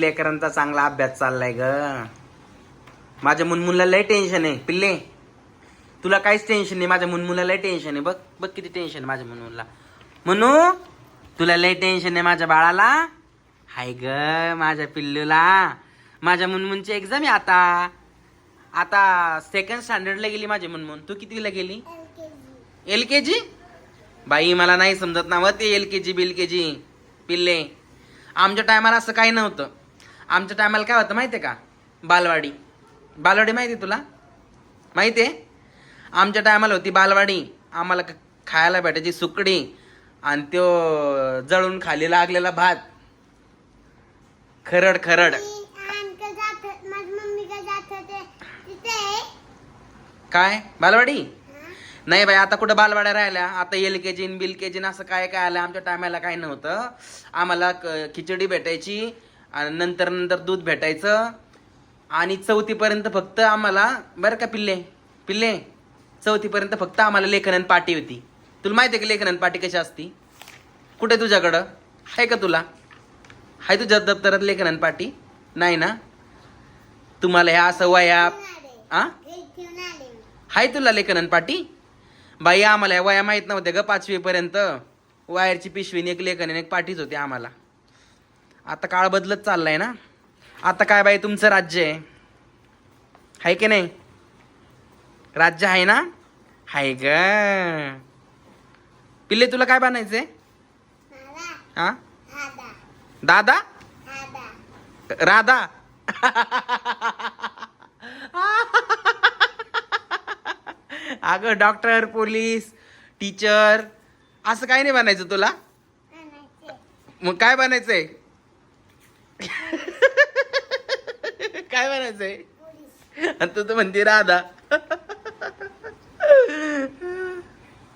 लेकरांचा चांगला अभ्यास चाललाय ग. माझ्या मुनमुनला लय टेन्शन आहे पिल्ले. तुला काहीच टेन्शन नाही माझ्या मुनमुनला लय टेन्शन आहे. बघ बघ किती टेन्शन आहे माझ्या मुनमुनला. म्हणू तुला लय टेन्शन आहे माझ्या बाळाला? हाय ग माझ्या पिल्लूला. माझ्या मुनमुनची एक्झाम आहे आता. आता सेकंड स्टँडर्डला गेली माझी मुनमुन. तू कितीला गेली? L K G. बाई मला नाही समजत ना व ते एल के जी बिल के जी. पिल्ले आमच्या टायमाला असं काही नव्हतं. आमच्या टायमाला काय होतं माहिती आहे का? बालवाडी. बालवाडी माहिती आहे तुला? माहिती आहे आमच्या टायमाला होती बालवाडी. आम्हाला खायला भेटायची सुकडी आणि त्यो जळून खाली लागलेला भात. खरड खरड. काय बालवाडी? नाही बाई आता कुठं बालवाड्या राहिल्या? आता एल के जी बिल के जी असं काय काय आलं? आमच्या टायमाला काय नव्हतं. आम्हाला खिचडी भेटायची. आणि नंतर नंतर दूध भेटायचं. आणि चौथीपर्यंत फक्त आम्हाला बरं का पिल्ले? पिल्ले चौथीपर्यंत फक्त आम्हाला लेखनन पाटी होती. तुला माहिती आहे का लेखनन पाटी कशी असती? कुठे तुझ्याकडं? आहे का तुला? आहे तुझ्या दप्तरात लेखनन पाटी? नाही ना? तुम्हाला ह्या असं वया आ? हाय तुला लेखनन पाटी? बाई आम्हाला ह्या वया माहीत नव्हत्या ग पाचवीपर्यंत. वायरची पिशवीने एक लेखन एक पाठीच होती आम्हाला. आता काळ बदलत चाललाय ना? आता काय बाई तुमचं राज्य आहे? आहे की नाही? राज्य आहे ना? हाय ग. पिल्ले तुला काय बनायचंय? हा? दादा? राधा. अगं डॉक्टर पोलीस टीचर असं काय नाही बनायचं तुला? मग काय बनायचंय? काय म्हणायचंय? आणि तू तर म्हणते राधा.